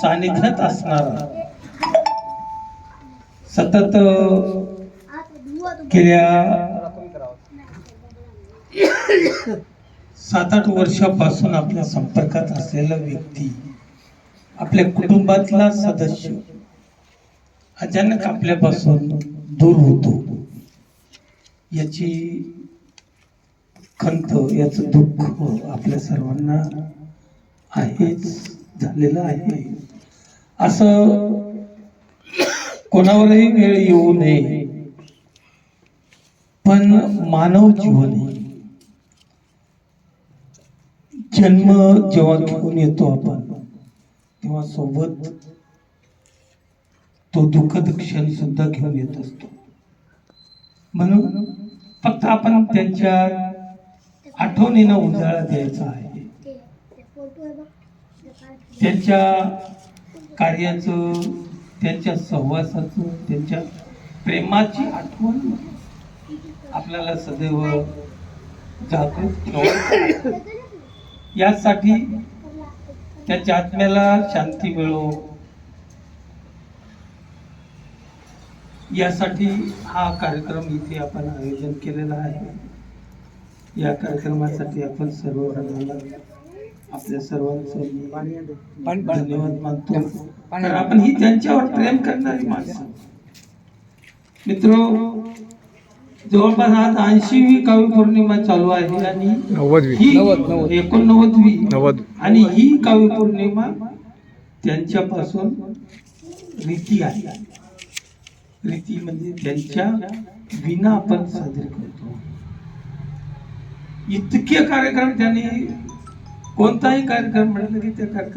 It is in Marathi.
सानिध्यात असणारा. सतत गेल्या सात आठ वर्षापासून आपल्या संपर्कात असलेला व्यक्ती आपल्या कुटुंबातला सदस्य अचानक आपल्यापासून दूर होतो. याची खंत याचं दुःख आपल्या सर्वांना आहेच. झालेलं आहे. असं कोणावरही वेळ येऊ नये. पण मानव जीवन जन्म जेव्हा घेऊन येतो आपण तेव्हा सोबत तो दुःखद क्षण सुद्धा घेऊन येत असतो. म्हणून फक्त आपण त्यांच्या आठवणीनं उजाळा द्यायचा आहे. त्यांच्या कार्याचं त्यांच्या सहवासाचं त्यांच्या प्रेमाची आठवण आपल्याला सदैव जागृत यासाठी त्याच्या आत्म्याला शांती मिळो. यासाठी हा कार्यक्रम इथे आपण आयोजन केलेला आहे. या कार्यक्रमासाठी आपण सर्व आपल्या सर्वांचं धन्यवाद मानतो. आपण ही त्यांच्यावर प्रेम करणारी माणसं. मित्र जवळपास आज ऐंशीवी काव्य पौर्णिमा चालू आहे आणि नव्वदवी. ही एकोणनव्वदवी. नव्वद. आणि ही काव्य पौर्णिमा त्यांच्यापासून रीती आहे. रीती म्हणजे त्यांच्या विना आपण साजरे करतो. इतके कार्यक्रम त्यांनी कोणताही कार्यक्रम म्हणाल की त्या कार्यक्रम